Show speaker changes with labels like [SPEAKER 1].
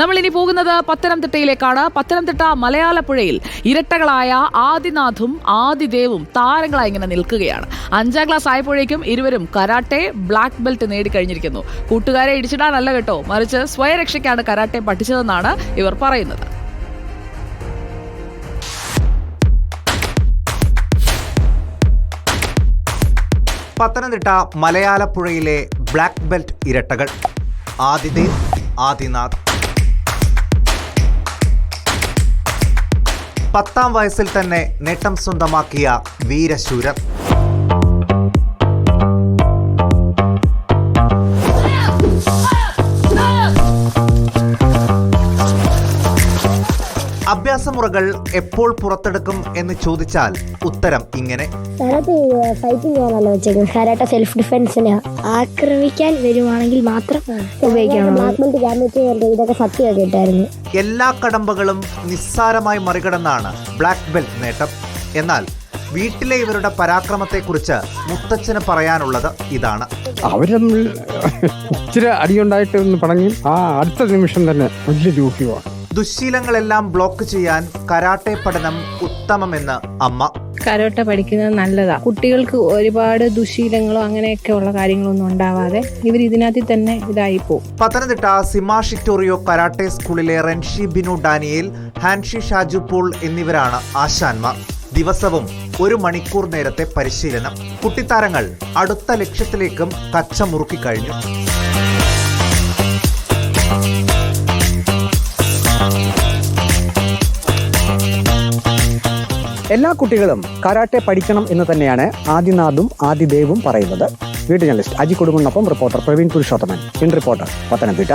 [SPEAKER 1] നമ്മൾ ഇനി പോകുന്നത് പത്തനംതിട്ടയിലേക്കാണ്. പത്തനംതിട്ട മലയാളപ്പുഴയിൽ ഇരട്ടകളായ ആദിനാഥും ആദിദേവും താരങ്ങളായി ഇങ്ങനെ നിൽക്കുകയാണ്. അഞ്ചാം ക്ലാസ് ആയപ്പോഴേക്കും ഇരുവരും കരാട്ടെ ബ്ലാക്ക് ബെൽറ്റ് നേടിക്കഴിഞ്ഞിരിക്കുന്നു. കൂട്ടുകാരെ ഇടിച്ചിടാനല്ല കേട്ടോ മറിച്ച് സ്വയരക്ഷയ്ക്കാണ് കരാട്ടെ പഠിച്ചതെന്നാണ് ഇവർ പറയുന്നത്.
[SPEAKER 2] പത്തനംതിട്ട മലയാളപ്പുഴയിലെ ബ്ലാക്ക് ബെൽറ്റ് ഇരട്ടകൾ. ആദിദേവ് ആദിനാഥ് പത്താം വയസ്സിൽ തന്നെ നേട്ടം സ്വന്തമാക്കിയ വീരശൂരർ അഭ്യാസമുറകൾ എപ്പോൾ പുറത്തെടുക്കും എന്ന് ചോദിച്ചാൽ ഉത്തരം ഇങ്ങനെ.
[SPEAKER 3] ഫൈറ്റിംഗ് ചെയ്യാനല്ല വെച്ചേക്കുന്നത് കരാട്ട സെൽഫ് ഡിഫൻസിന് ആക്രമിക്കാൻ വരുവാണെങ്കിൽ മാത്രം ഉപയോഗിക്കണം ഇതൊക്കെ സത്യമൊക്കെ ഇട്ടായിരുന്നു
[SPEAKER 2] എല്ലാ കടമ്പകളും നിസ്സാരമായി മറികടന്നാണ് ബ്ലാക്ക് ബെൽറ്റ് നേട്ടം. എന്നാൽ വീട്ടിലെ ഇവരുടെ പരാക്രമത്തെക്കുറിച്ച് മുത്തച്ഛന് പറയാനുള്ളത് ഇതാണ്.
[SPEAKER 4] അവർ തമ്മിൽ ഇച്ചിരി അടിയുണ്ടായിട്ട് ഒന്ന് പടങ്ങി. ആ അടുത്ത നിമിഷം തന്നെ വലിയ രൂപമാണ്
[SPEAKER 2] ദുശ്ശീലങ്ങളെല്ലാം ബ്ലോക്ക് ചെയ്യാൻ കരാട്ടെ പഠനം ഉത്തമമെന്ന് അമ്മ.
[SPEAKER 5] കരോട്ട പഠിക്കുന്നത് നല്ലതാ. കുട്ടികൾക്ക് ഒരുപാട് ദുശീലങ്ങളോ അങ്ങനെയൊക്കെ ഉള്ള കാര്യങ്ങളൊന്നും ഉണ്ടാവാതെ ഇവർ ഇതിനകത്ത് തന്നെ ഇതായി പോകും
[SPEAKER 2] പത്തനംതിട്ട സിമാഷിറ്റോറിയോ കരാട്ടെ സ്കൂളിലെ റെൻഷി ബിനു ഡാനിയേൽ ഹാൻഷി ഷാജു പോൾ എന്നിവരാണ് ആശാന്മാർ. ദിവസവും ഒരു മണിക്കൂർ നേരത്തെ പരിശീലനം. കുട്ടിത്താരങ്ങൾ അടുത്ത ലക്ഷ്യത്തിലേക്കും കച്ച മുറുക്കി കഴിഞ്ഞു.
[SPEAKER 6] എല്ലാ കുട്ടികളും കരാട്ടെ പഠിക്കണം എന്ന് തന്നെയാണ് ആദിനാഥും ആദിദേവും പറയുന്നത്. വീട്ടു journalist Aji കൊടുങ്ങുന്നൊപ്പം reporter Praveen Purushothaman. In reporter Pathanamthitta.